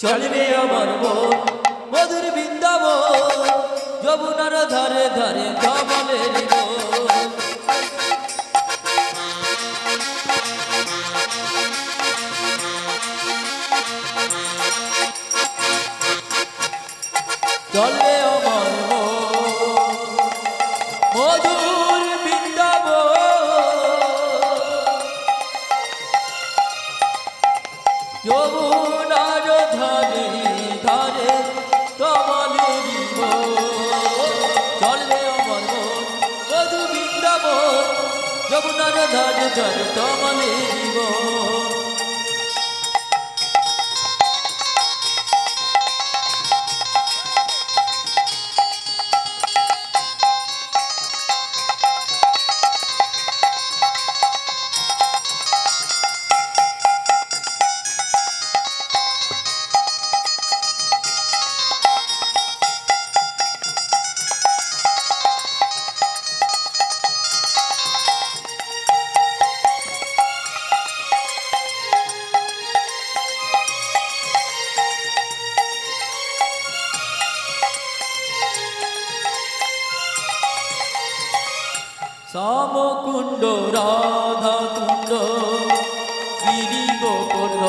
চলবে আমার মন মধুর বৃন্দাবন যমুনার ধারে ধারে মন। চলবে আমার মধুর বৃন্দাবন। যমুনার ধারে ধারে কমলের চলবে আমার মন মধু বৃন্দাবন যমুনার ধারে ধারে কমলের শ্যামকুণ্ড রাধা কুণ্ড গিরি গোপন্ড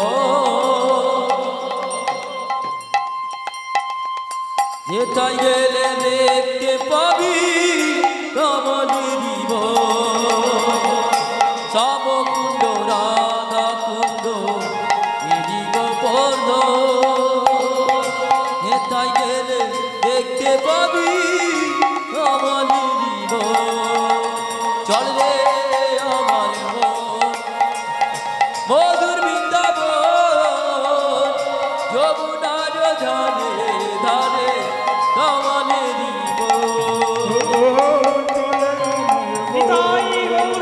যেথায় গেলে দেখতে পাবি চল রে আমার মধুর বৃন্দাবন যমুনার ধারে ধারে কমলেরি নিতাই গৌর